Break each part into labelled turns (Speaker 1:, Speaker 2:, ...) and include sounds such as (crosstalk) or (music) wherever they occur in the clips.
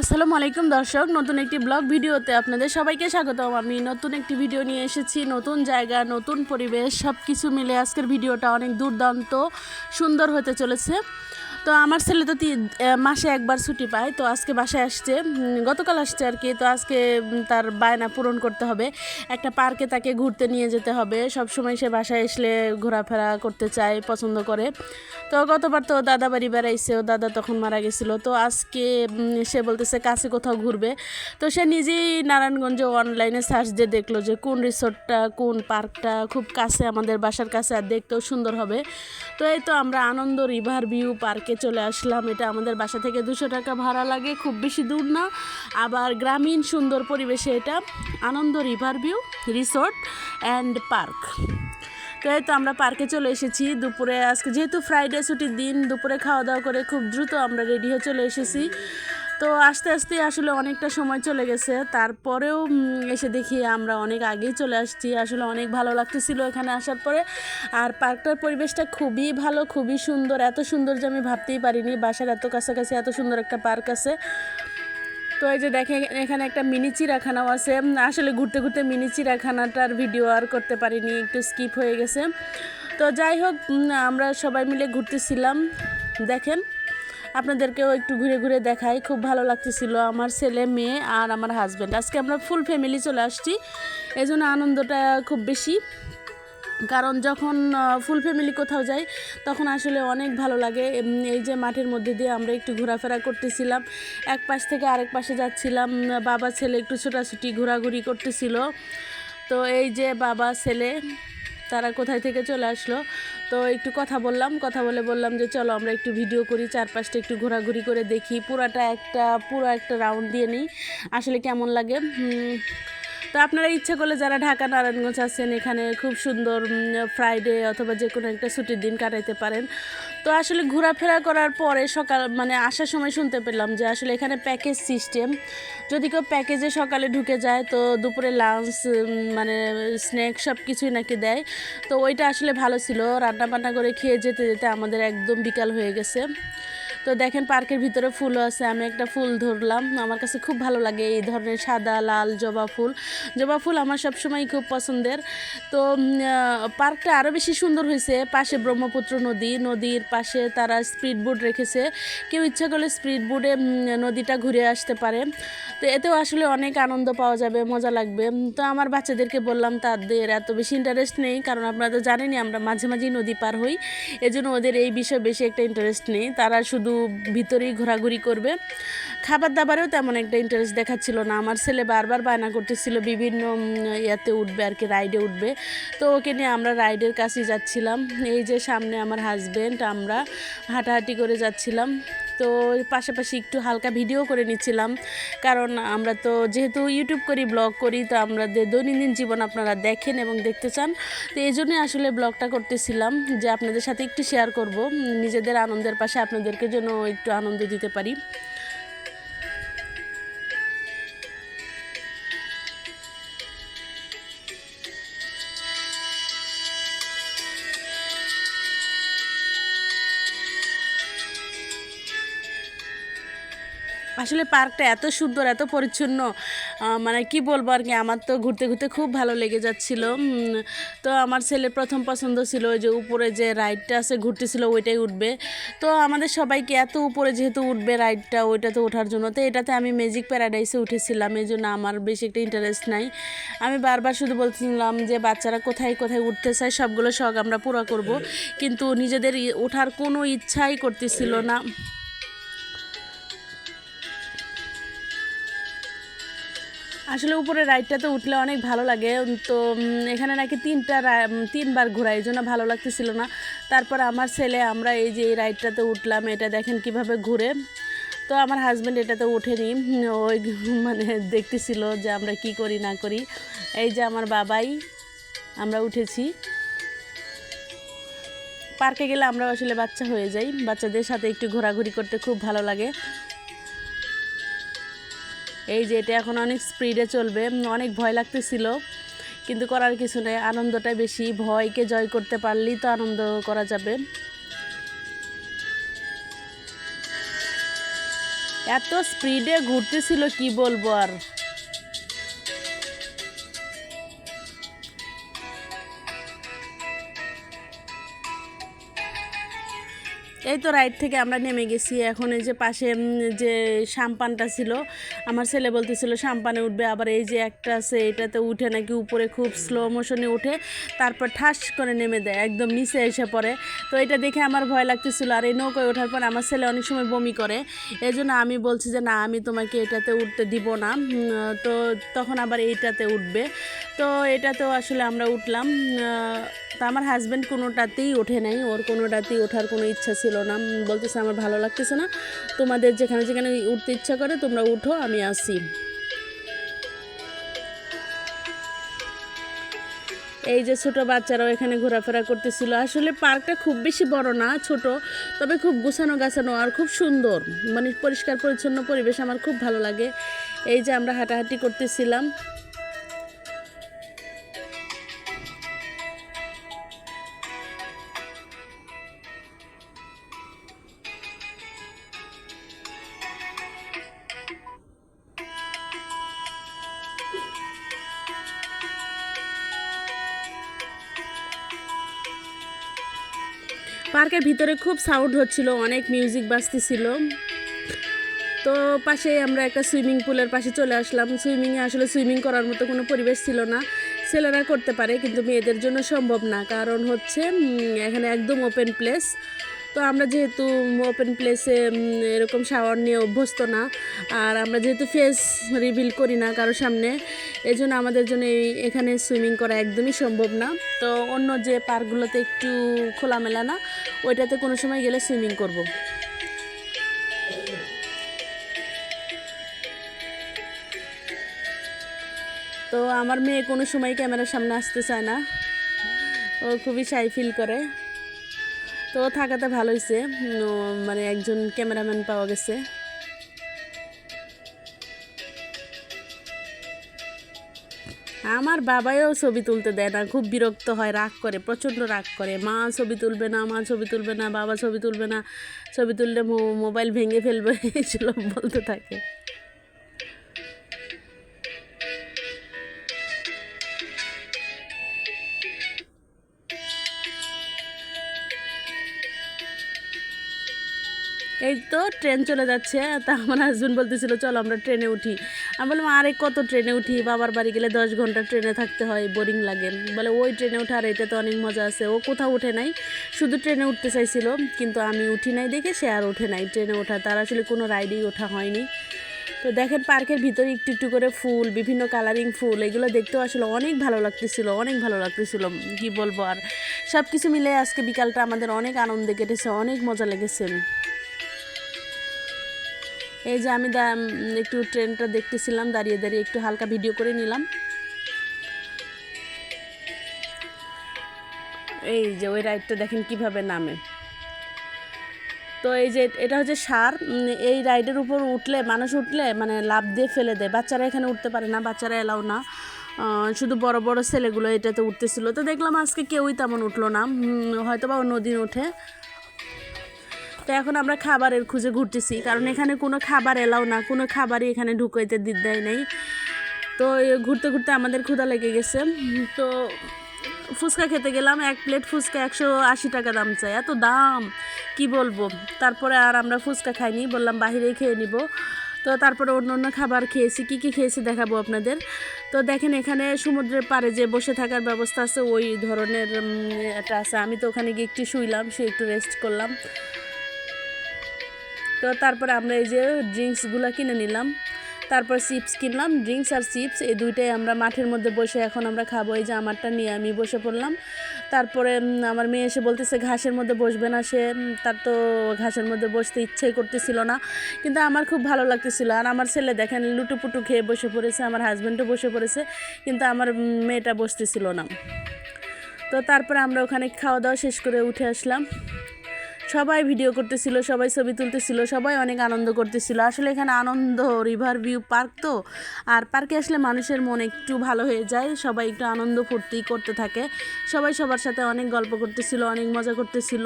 Speaker 1: আসসালামু আলাইকুম দর্শক, নতুন একটি ব্লগ ভিডিওতে আপনাদের সবাইকে স্বাগতম। আমি নতুন একটি ভিডিও নিয়ে এসেছি, নতুন জায়গা, নতুন পরিবেশ সব কিছু মিলে আজকের ভিডিওটা অনেক দুর্দান্ত, সুন্দর হতে চলেছে। তো আমার ছেলে তো মাসে একবার ছুটি পায়, তো আজকে বাসায় আসছে। গতকাল আসছে আর কি, তো আজকে তার বায়না পূরণ করতে হবে। একটা পার্কে তাকে ঘুরতে নিয়ে যেতে হবে। সব সময় সে বাসায় আসলে ঘোরাফেরা করতে চায়, পছন্দ করে। তো গতবার তো দাদা বাড়ি বেড়াইছে, ও দাদা তখন মারা গেছিল। তো আজকে সে বলতেছে কাছে কোথাও ঘুরবে। তো সে নিজেই নারায়ণগঞ্জে অনলাইনে সার্চ দিয়ে দেখল যে কোন রিসোর্টটা কোন পার্কটা খুব কাছে আমাদের বাসার কাছে, আর দেখতেও সুন্দর হবে। তো এই তো আমরা আনন্দ রিভার ভিউ পার্কে চলে আসলাম। এটা আমাদের বাসা থেকে দুশো টাকা ভাড়া লাগে, খুব বেশি দূর না। আবার গ্রামীণ সুন্দর পরিবেশে এটা Ananda river view resort and park. তো এই তো আমরা পার্কে চলে এসেছি। দুপুরে আজকে যেহেতু ফ্রাইডে ছুটির দিন, দুপুরে খাওয়া দাওয়া করে খুব দ্রুত আমরা রেডি হয়ে চলে এসেছি। তো আস্তে আস্তে আসলে অনেকটা সময় চলে গেছে। তারপরেও এসে দেখি আমরা অনেক আগেই চলে আসছি। আসলে অনেক ভালো লাগতেছিল এখানে আসার পরে। আর পার্কটার পরিবেশটা খুবই ভালো, খুবই সুন্দর। এত সুন্দর যে আমি ভাবতেই পারিনি, বাসার এত কাছাকাছি এত সুন্দর একটা পার্ক আছে। তো এই যে দেখেন, এখানে একটা মিনি চিড়াখানাও আছে। আসলে ঘুরতে ঘুরতে মিনি চিড়াখানাটার ভিডিও আর করতে পারিনি, একটু স্কিপ হয়ে গেছে। তো যাই হোক আমরা সবাই মিলে ঘুরতেছিলাম। দেখেন। আপনাদেরকেও একটু ঘুরে ঘুরে দেখাই। খুব ভালো লাগতেছিল আমার ছেলে, মেয়ে আর আমার হাজব্যান্ড আজকে আমরা ফুল ফ্যামিলি চলে আসছি। এই জন্য আনন্দটা খুব বেশি। কারণ যখন ফুল ফ্যামিলি কোথাও যাই, তখন আসলে অনেক ভালো লাগে। এই যে মাঠের মধ্যে দিয়ে আমরা একটু ঘোরাফেরা করতেছিলাম। এক পাশ থেকে আরেক পাশে যাচ্ছিলাম। বাবা, ছেলে একটু ছোটাছুটি, ঘোরাঘুরি করতেছিল। তো এই যে বাবা, ছেলে তারা কোথায় থেকে চলে আসলো। তো একটু কথা বললাম, কথা বলে বললাম যে চলো আমরা একটু ভিডিও করি, চারপাশটা একটু ঘোরাঘুরি করে দেখি। পুরাটা একটা, পুরো একটা রাউন্ড দিয়ে নিই। আসলে কেমন লাগে? তো আপনারা ইচ্ছা করলে যারা ঢাকা, নারায়ণগঞ্জ আছেন, এখানে খুব সুন্দর ফ্রাইডে অথবা যে কোনো একটা ছুটির দিন কাটাইতে পারেন। তো আসলে ঘোরাফেরা করার পরে সকাল মানে আসার সময় শুনতে পেলাম যে আসলে এখানে প্যাকেজ সিস্টেম যদি কেউ প্যাকেজে সকালে ঢুকে যায়, তো দুপুরে লাঞ্চ মানে স্ন্যাক সব কিছুই নাকি দেয়। তো ওইটা আসলে ভালো ছিল। রান্না বান্না করে খেয়ে যেতে যেতে আমাদের একদম বিকাল হয়ে গেছে। তো দেখেন পার্কের ভিতরে ফুলও আছে, আমি একটা ফুল ধরলাম। আমার কাছে খুব ভালো লাগে এই ধরনের সাদা, লাল জবা ফুল। জবা ফুল আমার সবসময় খুব পছন্দের। তো পার্কটা আরও বেশি সুন্দর হয়েছে। পাশে ব্রহ্মপুত্র নদী, নদীর পাশে তারা স্পিড বোট রেখেছে। কেউ ইচ্ছা করলে স্পিড বোটে নদীটা ঘুরে আসতে পারে। তো এতেও আসলে অনেক আনন্দ পাওয়া যাবে, মজা লাগবে। তো আমার বাচ্চাদেরকে বললাম, তাদের এত বেশি ইন্টারেস্ট নেই, কারণ আপনারা তো জানেনই আমরা মাঝে মাঝেই নদী পার হই। এজন্য ওদের এই বিষয়ে বেশি একটা ইন্টারেস্ট নেই। তারা শুধু ভিতরেই ঘোরাঘুরি করবে। খাবার দাবারেও তেমন একটা ইন্টারেস্ট দেখাচ্ছিল না। আমার ছেলে বারবার বায়না করতেছিল, বিভিন্ন ইয়াতে উঠবে আর কি রাইডে উঠবে। তো ওকে নিয়ে আমরা রাইডের কাছেই যাচ্ছিলাম। এই যে সামনে আমার হাজব্যান্ড আমরা হাঁটাহাঁটি করে যাচ্ছিলাম। তো পাশাপাশি একটু হালকা ভিডিও করে নিচ্ছিলাম। কারণ আমরা তো যেহেতু ইউটিউব করি, ব্লগ করি, তো আমাদের দৈনন্দিন জীবন আপনারা দেখেন এবং দেখতে চান। তো এই জন্যই আসলে ব্লগটা করতেছিলাম যে আপনাদের সাথে একটু শেয়ার করব, নিজেদের আনন্দের পাশে আপনাদেরকে জন্য একটু আনন্দ দিতে পারি। আসলে পার্কটা এত সুন্দর, এত পরিচ্ছন্ন মানে কি বলব আর কি, আমার তো ঘুরতে ঘুরতে খুব ভালো লেগে যাচ্ছিল। তো আমার ছেলের প্রথম পছন্দ ছিল যে উপরে যে রাইডটা আছে, ঘুরতেছিল ওইটাই উঠবে। তো আমাদের সবাইকে এত উপরে যেহেতু উঠবে রাইডটা ওইটাতে ওঠার জন্য। তো এটাতে আমি ম্যাজিক প্যারাডাইসে উঠেছিলাম, এই জন্য আমার বেশি একটা ইন্টারেস্ট নাই। আমি বারবার শুধু বলছিলাম যে বাচ্চারা কোথায় কোথায় উঠতে চায়, সবগুলো শখ আমরা পুরো করব। কিন্তু নিজেদের ওঠার কোনো ইচ্ছাই করতেছিল না। আসলে উপরে রাইডটাতে উঠলে অনেক ভালো লাগে। তো এখানে নাকি তিনটা তিনবার ঘোরা, এই জন্য ভালো লাগতেছিল না। তারপর আমার ছেলে, আমরা এই যে এই রাইডটাতে উঠলাম, এটা দেখেন কীভাবে ঘুরে। তো আমার হাজব্যান্ড এটাতে ওঠেনি। ওই (laughs) মানে দেখতেছিল যে আমরা কি করি, না করি। এই যে আমার বাবাই, আমরা উঠেছি। পার্কে গেলে আমরা আসলে বাচ্চা হয়ে যাই। বাচ্চাদের সাথে একটু ঘোরাঘুরি করতে খুব ভালো লাগে। এই যে এটা এখন অনেক স্পিডে চলবে অনেক ভয় লাগতেছিল, কিন্তু করার কিছু নেই আনন্দটা বেশি, ভয়কে জয় করতে পারলেই তো আনন্দ করা যাবে। এত স্পিডে ঘুরতেছিল, কি বলব আর? এই তো রাইড থেকে আমরা নেমে গেছি। এখন এই যে পাশে যে সাম্পানটা ছিল, আমার ছেলে বলতেছিল, সাম্পানে উঠবে। আবার এই যে একটা আছে, এটাতে উঠে নাকি উপরে খুব স্লো মোশনে উঠে, তারপর ঠাস করে নেমে দেয়, একদম নিচে এসে পড়ে। তো এটা দেখে আমার ভয় লাগতেছিল। আর এই নৌকায় ওঠার পর আমার ছেলে অনেক সময় বমি করে। এই জন্য আমি বলছি যে, না, আমি তোমাকে এটাতে উঠতে দিব না। তো তখন আবার এইটাতে উঠবে। তো এটাতেও আসলে আমরা উঠলাম। তা আমার হাজব্যান্ড কোনোটাতেই ওঠে নাই। ওর কোনোটাতেই ওঠার কোনো ইচ্ছা ছিল না। বলতেছে, আমার ভালো লাগতেছে না। তোমাদের যেখানে যেখানে উঠতে ইচ্ছা করে, তোমরা উঠো, আমি আসি। এই যে ছোট বাচ্চারাও এখানে ঘোরাফেরা করতেছিল। আসলে পার্কটা খুব বেশি বড় না, ছোট, তবে খুব গুছানো গাছানো আর খুব সুন্দর। মানে পরিষ্কার পরিচ্ছন্ন পরিবেশ আমার খুব ভালো লাগে। এই যে আমরা হাঁটাহাঁটি করতেছিলাম। পার্কের ভিতরে খুব সাউন্ড হচ্ছিল, অনেক মিউজিক বাজতেছিল। তো পাশে আমরা একটা সুইমিং পুলের পাশে চলে আসলাম। সুইমিংয়ে আসলে সুইমিং করার মতো কোনো পরিবেশ ছিল না। ছেলেরা করতে পারে, কিন্তু মেয়েদের জন্য সম্ভব না। কারণ হচ্ছে এখানে একদম ওপেন প্লেস তো আমরা যেহেতু ওপেন প্লেসে এরকম শাওয়ার নিয়ে অভ্যস্ত না, আর আমরা যেহেতু ফেস রিভিল করি না কারোর সামনে এই জন্য আমাদের জন্য এই, এখানে সুইমিং করা একদমই সম্ভব না। তো অন্য যে পার্কগুলোতে একটু খোলামেলা না, ওইটাতে কোনো সময় গেলে সুইমিং করব। তো আমার মেয়ে কোনো সময় ক্যামেরার সামনে আসতে চায় না। ও খুবই সাই ফিল করে। তো থাকাতে ভালো হয়েছে মানে একজন ক্যামেরাম্যান পাওয়া গেছে। আমার বাবাও ছবি তুলতে দেয় না, খুব বিরক্ত হয়, রাগ করে, প্রচণ্ড রাগ করে। মা ছবি তুলবে না, মা ছবি তুলবে না, বাবা ছবি তুলবে না, ছবি তুললে মোবাইল ভেঙে ফেলবে (laughs) এগুলো বলতে থাকে। এই তো ট্রেন চলে যাচ্ছে। তা আমার হাজবেন্ড বলতেছিল, চলো আমরা ট্রেনে উঠি। আমি বললাম, আরে, কত ট্রেনে উঠি? বাবার বাড়ি গেলে দশ ঘণ্টা ট্রেনে থাকতে হয় বোরিং লাগে। বলে, ওই ট্রেনে ওঠা আর এটা তো অনেক মজা আছে। ও কোথাও উঠে নাই, শুধু ট্রেনে উঠতে চাইছিল, কিন্তু আমি উঠি নাই দেখে সে আর ওঠে নাই ট্রেনে ওঠা। তার আসলে কোনো রাইডেই ওঠা হয়নি। তো দেখেন পার্কের ভিতরে একটু একটু করে ফুল, বিভিন্ন কালারিং ফুল, এগুলো দেখতেও আসলে অনেক ভালো লাগতেছিল, অনেক ভালো লাগতেছিল, কি বলব আর। সব কিছু মিলে আজকে বিকালটা আমাদের অনেক আনন্দে কেটেছে, অনেক মজা লেগেছে। এই যে আমি একটু ট্রেনটা দেখতেছিলাম, দাঁড়িয়ে দাঁড়িয়ে একটু হালকা ভিডিও করে নিলাম। এই যে ওই রাইডটা দেখেন কীভাবে নামে। তো এই যে এটা হচ্ছে সার এই রাইডের উপর উঠলে, মানুষ উঠলে মানে লাভ দিয়ে ফেলে দেয়। বাচ্চারা এখানে উঠতে পারে না, বাচ্চারা এলাও না। শুধু বড় বড় ছেলেগুলো এটাতে উঠতেছিল। তো দেখলাম আজকে কেউই তেমন উঠল না। হয়তো বা অন্যদিন ওঠে তো এখন আমরা খাবারের খুঁজে ঘুরতেছি, কারণ এখানে কোনো খাবার এলাও না, কোনো খাবারই এখানে ঢুকাইতে দেয় নাই। তো ঘুরতে ঘুরতে আমাদের ক্ষুধা লেগে গেছে। তো ফুচকা খেতে গেলাম, এক প্লেট ফুচকা একশো আশি টাকা দাম চাই, এত দাম, কি বলব? তারপরে আর আমরা ফুচকা খাইনি, বললাম বাহিরেই খেয়ে নিব। তো তারপরে অন্য অন্য খাবার খেয়েছি, কি কি খেয়েছি দেখাবো আপনাদের? তো দেখেন এখানে সমুদ্রের পাড়ে যে বসে থাকার ব্যবস্থা আছে, ওই ধরনের একটা আছে। আমি তো ওখানে গিয়ে একটু শুইলাম, শুয়ে একটু রেস্ট করলাম। তো তারপরে আমরা এই যে ড্রিঙ্কসগুলো কিনে নিলাম। তারপর চিপস কিনলাম। ড্রিঙ্কস আর চিপস এই দুইটাই আমরা মাঠের মধ্যে বসে এখন আমরা খাব। এই যে আমারটা নিয়ে আমি বসে পড়লাম। তারপরে আমার মেয়ে এসে বলতেছে, ঘাসের মধ্যে বসবে না সে। তার তো ঘাসের মধ্যে বসতে ইচ্ছেই করতেছিল না। কিন্তু আমার খুব ভালো লাগতেছিল। আর আমার ছেলে দেখেন, লুটুপুটু খেয়ে বসে পড়েছে। আমার হাজব্যান্ডও বসে পড়েছে। কিন্তু আমার মেয়েটা বসতেছিল না। তো তারপরে আমরা ওখানে খাওয়া দাওয়া শেষ করে উঠে আসলাম। সবাই ভিডিও করতেছিল, সবাই ছবি তুলতেছিল, সবাই অনেক আনন্দ করতেছিল। আসলে এখানে আনন্দ রিভার ভিউ পার্ক তো। আর পার্কে আসলে মানুষের মন একটু ভালো হয়ে যায়, সবাই একটু আনন্দ ফুর্তি করতে থাকে। সবাই সবার সাথে অনেক গল্প করতেছিল, অনেক মজা করতেছিল।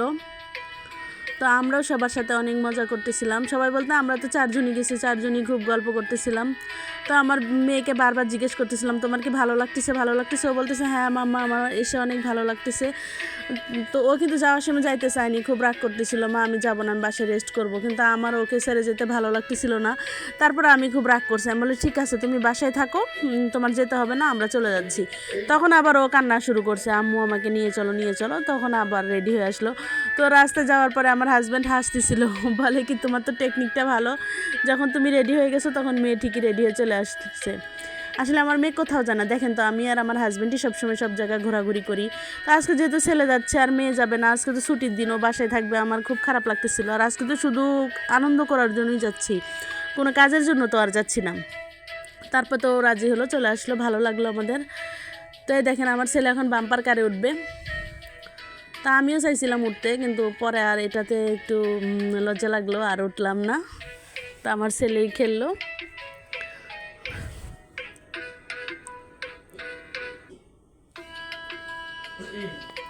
Speaker 1: তো আমরাও সবার সাথে অনেক মজা করতেছিলাম। সবাই বলতে, আমরা তো চারজনই গেছি, চারজনই খুব গল্প করতেছিলাম। তো আমার মেয়েকে বারবার জিজ্ঞেস করতেছিলাম, তোমার কি ভালো লাগতেছে? ভালো লাগতেছে? ও বলতেছে হ্যাঁ মাম্মা, আমার এসে অনেক ভালো লাগতেছে। তো ও কিন্তু যাওয়ার সময় যাইতে চায়নি, খুব রাগ করতেছিল, মা, আমি যাব না, আমি বাসায় রেস্ট করব। কিন্তু আমার ওকে ছেড়ে যেতে ভালো লাগতেছিল না। তারপরে আমি খুব রাগ করছি, আমি বলি, ঠিক আছে, তুমি বাসায় থাকো তোমার যেতে হবে না, আমরা চলে যাচ্ছি। তখন আবার ও কান্না শুরু করছে, আম্মু, আমাকে নিয়ে চলো নিয়ে চলো। তখন আবার রেডি হয়ে আসলো। তো রাস্তায় যাওয়ার পরে আমার হাজব্যান্ড হাসতেছিল। (laughs) বলে কি, তোমার তো টেকনিকটা ভালো। যখন তুমি রেডি হয়ে গেছো, তখন মেয়ে ঠিকই রেডি হয়ে চলে আসছে। আসলে আমার মেয়ে কোথাও জানা দেখেন তো, আমি আর আমার হাজব্যান্ডই সবসময় সব জায়গায় ঘোরাঘুরি করি। তো আজকে যেহেতু ছেলে যাচ্ছে আর মেয়ে যাবে না, আজকে তো ছুটির দিনও বাসায় থাকবে, আমার খুব খারাপ লাগতেছিল। আর আজকে তো শুধু আনন্দ করার জন্যই যাচ্ছি। কোনো কাজের জন্য তো আর যাচ্ছি না। তারপর তো রাজি হলো, চলে আসলো। ভালো লাগল আমাদের। তো দেখেন, আমার ছেলে এখন বাম্পার কারে উঠবে। তা আমিও চাইছিলাম উঠতে, কিন্তু পরে আর এটাতে একটু লজ্জা লাগল আর উঠলাম না। তা আমার ছেলেই খেললো। তো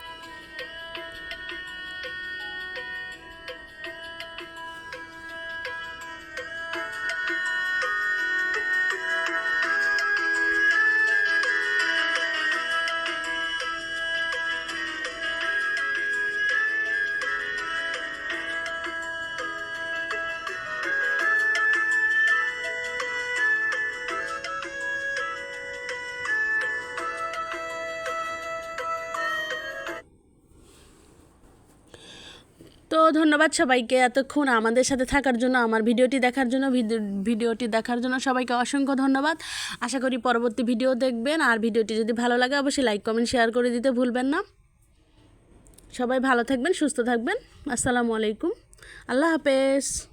Speaker 1: ধন্যবাদ সবাইকে এতক্ষণ আমাদের সাথে থাকার জন্য, আমার ভিডিওটি দেখার জন্য ভিডিও- ভিডিওটি দেখার জন্য সবাইকে অসংখ্য ধন্যবাদ। আশা করি পরবর্তী ভিডিও দেখবেন, আর ভিডিওটি যদি ভালো লাগে অবশ্যই লাইক কমেন্ট শেয়ার করে দিতে ভুলবেন না। সবাই ভালো থাকবেন, সুস্থ থাকবেন। আসসালামু আলাইকুম। আল্লাহ হাফেজ।